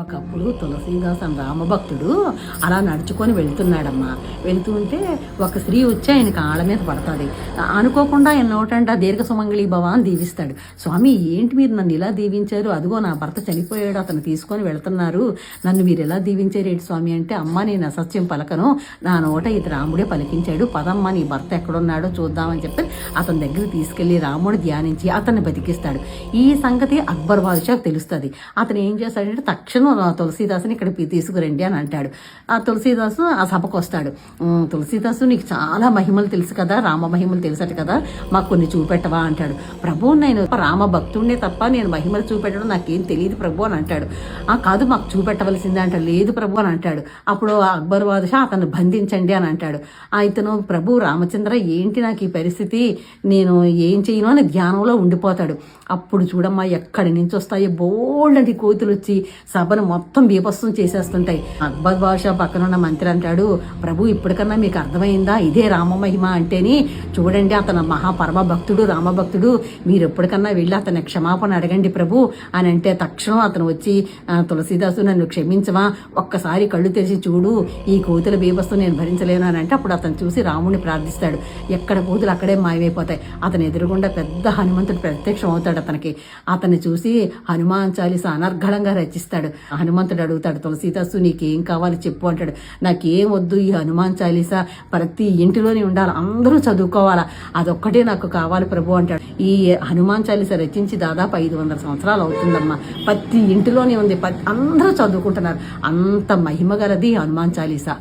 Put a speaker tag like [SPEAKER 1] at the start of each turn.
[SPEAKER 1] ఒకప్పుడు తులసీదాసన్ రామభక్తుడు అలా నడుచుకొని వెళ్తున్నాడమ్మా. వెళ్తూ ఉంటే ఒక స్త్రీ వచ్చి ఆయన కాళ్ళ మీద పడుతుంది. అనుకోకుండా ఆయన నోటంట దీర్ఘ సుమంగళి భవ అని దీవిస్తాడు. స్వామి ఏంటి మీరు నన్ను ఇలా దీవించారు? అదిగో నా భర్త చనిపోయాడు అతను తీసుకొని వెళ్తున్నారు. నన్ను మీరు ఎలా దీవించారు ఏంటి స్వామి? అంటే అమ్మ నేను అసత్యం పలకను. నా నోట ఇది రాముడే పలికించాడు. పదమ్మ నీ భర్త ఎక్కడున్నాడో చూద్దామని చెప్పి అతని దగ్గర తీసుకెళ్ళి రాముడు ధ్యానించి అతన్ని బతికిస్తాడు. ఈ సంగతి అక్బర్ బాదుషాకు తెలుస్తుంది. అతను ఏం చేస్తాడంటే తక్షణం ఆ తులసీదాసుని ఇక్కడ పి- తీసుకురండి అని అంటాడు. ఆ తులసీదాసు ఆ సభకు వస్తాడు. తులసీదాసు నీకు చాలా మహిమలు తెలుసు కదా రామ మహిమలు తెలుసట కదా మాకు కొన్ని చూపెట్టవా? అంటాడు. ప్రభు నేను రామ భక్తుడినే తప్ప నేను మహిమలు చూపెట్టడం నాకేం తెలియదు ప్రభు అని అంటాడు. ఆ కాదు మాకు చూపెట్టవలసిందే అంట లేదు ప్రభు అని అంటాడు. అప్పుడు అక్బర్ బాదుషా అతను బంధించండి అని అంటాడు. ఆ ఇతను ప్రభు రామచంద్ర ఏంటి నాకు ఈ పరిస్థితి? నేను ఏం చేయను అని ధ్యానంలో ఉండిపోతాడు. అప్పుడు చూడమ్మా ఎక్కడి నుంచి వస్తాయో బోల్డ్ కోతులు వచ్చి సభ సభను మొత్తం బీభత్సం చేసేస్తుంటాయి. అక్బర్ బాషా పక్కన ఉన్న మంత్రి అంటాడు ప్రభు ఇప్పటికన్నా మీకు అర్థమైందా? ఇదే రామమహిమ అంటేని చూడండి అతను మహాపరమ భక్తుడు రామభక్తుడు మీరు ఎప్పటికన్నా వెళ్ళి అతని క్షమాపణ అడగండి ప్రభు. అని అంటే తక్షణం అతను వచ్చి "ఆ, తులసీదాసు నన్ను క్షమించవా? ఒక్కసారి కళ్ళు తెరిచి చూడు ఈ కోతుల బీభత్సం నేను భరించలేను అని అంటే అప్పుడు అతను చూసి రాముడిని ప్రార్థిస్తాడు. ఎక్కడ కోతులు అక్కడే మాయమైపోతాయి. అతను ఎదురుగుండా పెద్ద హనుమంతుడు ప్రత్యక్షం అవుతాడు అతనికి. అతన్ని చూసి హనుమాన్ చాలీస అనర్ఘళంగా రచిస్తాడు. హనుమంతుడు అడుగుతాడు తులసీదాసు నీకేం కావాలి చెప్పు అంటాడు. నాకేం వద్దు ఈ హనుమాన్ చాలీసా? ప్రతి ఇంటిలోనే ఉండాలి అందరూ చదువుకోవాలా? అదొక్కటే నాకు కావాలి ప్రభు అంటాడు. ఈ హనుమాన్ చాలీస రచించి దాదాపు ఐదు వందల సంవత్సరాలు అవుతుందమ్మా. ప్రతి ఇంటిలోనే ఉంది ప్రతి అందరూ చదువుకుంటున్నారు. అంత మహిమ గలది హనుమాన్ చాలీసా.